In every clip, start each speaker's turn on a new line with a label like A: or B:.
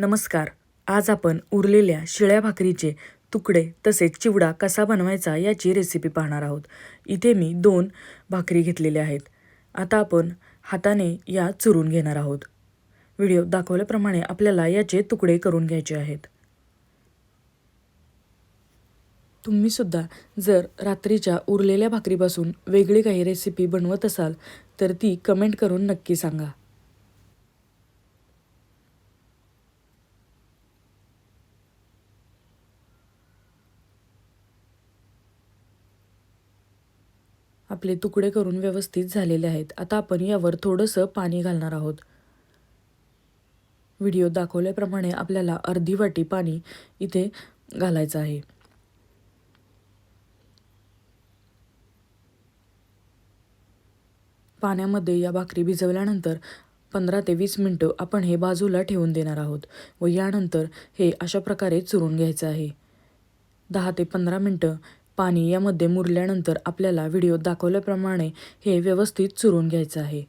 A: नमस्कार. आज आपण उरलेल्या शिळ्या भाकरीचे तुकडे तसेच चिवडा कसा बनवायचा याची रेसिपी पाहणार आहोत. इथे मी दोन भाकरी घेतलेल्या आहेत. आता आपण हाताने या चुरून घेणार आहोत. व्हिडिओ दाखवल्याप्रमाणे आपल्याला याचे तुकडे करून घ्यायचे आहेत. तुम्हीसुद्धा जर रात्रीच्या उरलेल्या भाकरीपासून वेगळी काही रेसिपी बनवत असाल तर ती कमेंट करून नक्की सांगा. आपले तुकडे करून व्यवस्थित झालेले आहेत. आता आपण यावर थोडंसं पाणी घालणार आहोत. व्हिडिओ दाखवल्याप्रमाणे आपल्याला अर्धी वाटी पाणी इथे घालायचं आहे. पाण्यामध्ये या भाकरी भिजवल्यानंतर पंधरा ते वीस मिनटं आपण हे बाजूला ठेवून देणार आहोत व यानंतर हे अशा प्रकारे चुरून घ्यायचं आहे. दहा ते पंधरा मिनटं पाणी यामध्ये मुरल्यानंतर आपल्याला व्हिडिओ दाखवल्याप्रमाणे हे व्यवस्थित चुरून घ्यायचं आहे.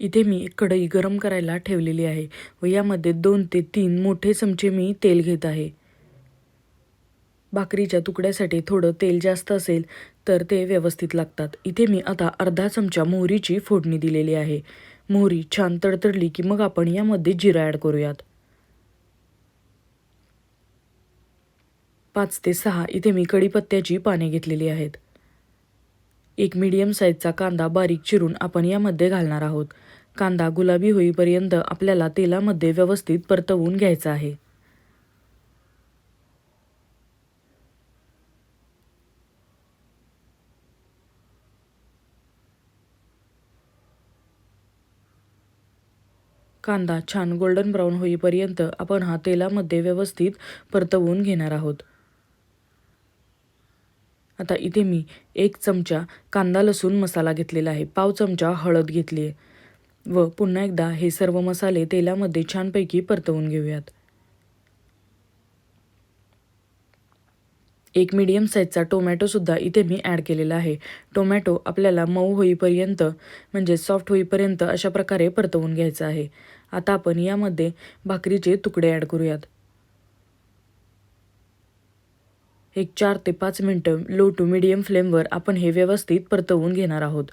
A: इथे मी एक कढई गरम करायला ठेवलेली आहे व यामध्ये दोन ते तीन मोठे चमचे मी तेल घेत आहे. भाकरीच्या तुकड्यासाठी थोडं तेल जास्त असेल तर ते व्यवस्थित लागतात. इथे मी आता अर्धा चमचा मोहरीची फोडणी दिलेली आहे. मोहरी छान तडतडली की मग आपण यामध्ये जिरा ॲड करूयात. पाच ते सहा इथे मी कढीपत्त्याची पाने घेतलेली आहेत. एक मीडियम साईजचा कांदा बारीक चिरून आपण यामध्ये घालणार आहोत. कांदा गुलाबी होईपर्यंत आपल्याला तेलामध्ये व्यवस्थित परतवून घ्यायचा आहे. कांदा छान गोल्डन ब्राऊन होईपर्यंत आपण हा तेलामध्ये व्यवस्थित परतवून घेणार आहोत. आता इथे मी एक चमचा कांदा लसूण मसाला घेतलेला आहे. पाव चमचा हळद घेतली आहे. व पुन्हा एकदा हे सर्व मसाले तेलामध्ये छानपैकी परतवून घेऊयात. एक मीडियम साईजचा टोमॅटोसुद्धा इथे मी ॲड केलेला आहे. टोमॅटो आपल्याला मऊ होईपर्यंत म्हणजे सॉफ्ट होईपर्यंत अशा प्रकारे परतवून घ्यायचं आहे. आता आपण यामध्ये भाकरीचे तुकडे ॲड करूयात. एक चार ते पाच मिनटं लो टू मिडियम फ्लेमवर आपण हे व्यवस्थित परतवून घेणार आहोत.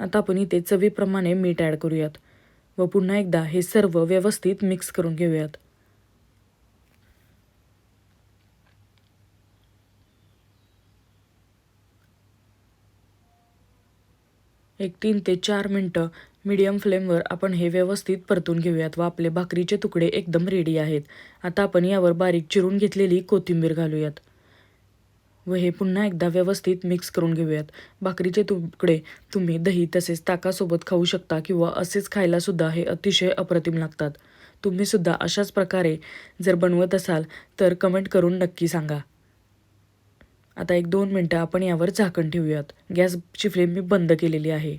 A: आता आपण इथे चवीप्रमाणे मीठ ॲड करूयात व पुन्हा एकदा हे सर्व व्यवस्थित मिक्स करून घेऊयात. एक तीन ते चार मिनटं मीडियम फ्लेमवर आपण हे व्यवस्थित परतून घेऊयात. व आपले भाकरीचे तुकडे एकदम रेडी आहेत. आता आपण यावर बारीक चिरून घेतलेली कोथिंबीर घालूयात. व हे पुन्हा एकदा व्यवस्थित मिक्स करून घेऊयात. भाकरीचे तुकडे तुम्ही दही तसेच ताकासोबत खाऊ शकता किंवा असेच खायलासुद्धा हे अतिशय अप्रतिम लागतात. तुम्हीसुद्धा अशाच प्रकारे जर बनवत असाल तर कमेंट करून नक्की सांगा. आता एक दोन मिनटं आपण यावर झाकण ठेवूयात. गॅसची फ्लेम मी बंद केलेली आहे.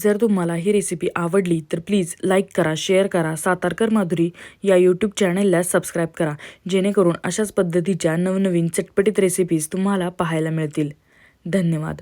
A: जर तुम्हाला ही रेसिपी आवडली तर प्लीज लाईक करा शेअर करा सातारकर माधुरी या यूट्यूब चॅनलला सबस्क्राईब करा जेणेकरून अशाच पद्धतीच्या नवनवीन चटपटीत रेसिपीज तुम्हाला पाहायला मिळतील. धन्यवाद.